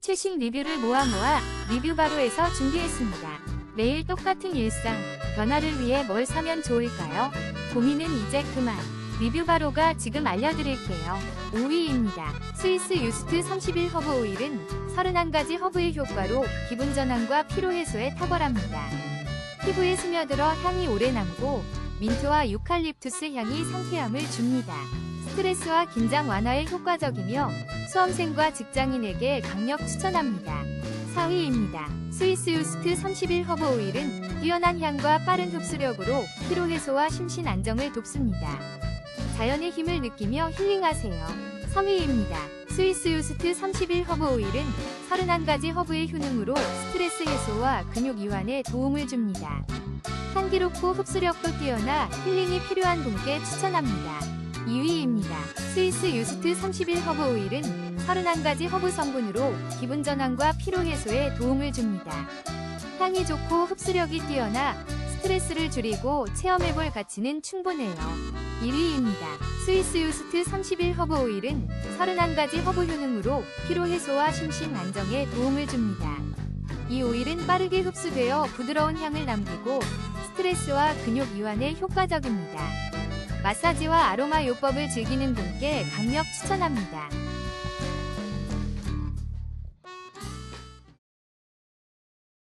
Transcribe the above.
최신 리뷰를 모아 모아 리뷰 바로에서 준비했습니다. 매일 똑같은 일상, 변화를 위해 뭘 사면 좋을까요? 고민은 이제 그만. 리뷰 바로가 지금 알려드릴게요. 5위입니다. 스위스 유스트 31 허브 오일은 31가지 허브의 효과로 기분 전환과 피로 해소에 탁월합니다. 피부에 스며들어 향이 오래 남고 민트와 유칼립투스 향이 상쾌함을 줍니다. 스트레스와 긴장 완화에 효과적이며 수험생과 직장인에게 강력 추천합니다. 4위입니다. 스위스 유스트 31 허브 오일은 뛰어난 향과 빠른 흡수력으로 피로 해소와 심신 안정을 돕습니다. 자연의 힘을 느끼며 힐링하세요. 3위입니다. 스위스 유스트 31 허브 오일은 31가지 허브의 효능으로 스트레스 해소와 근육 이완에 도움을 줍니다. 향기롭고 흡수력도 뛰어나 힐링이 필요한 분께 추천합니다. 2위입니다. 스위스 유스트 31 허브 오일은 31가지 허브 성분으로 기분 전환과 피로 해소에 도움을 줍니다. 향이 좋고 흡수력이 뛰어나 스트레스를 줄이고 체험해볼 가치는 충분해요. 1위입니다. 스위스 유스트 31 허브 오일은 31가지 허브 효능으로 피로 해소와 심신 안정에 도움을 줍니다. 이 오일은 빠르게 흡수되어 부드러운 향을 남기고 스트레스와 근육 이완에 효과적입니다. 마사지와 아로마 요법을 즐기는 분께 강력 추천합니다.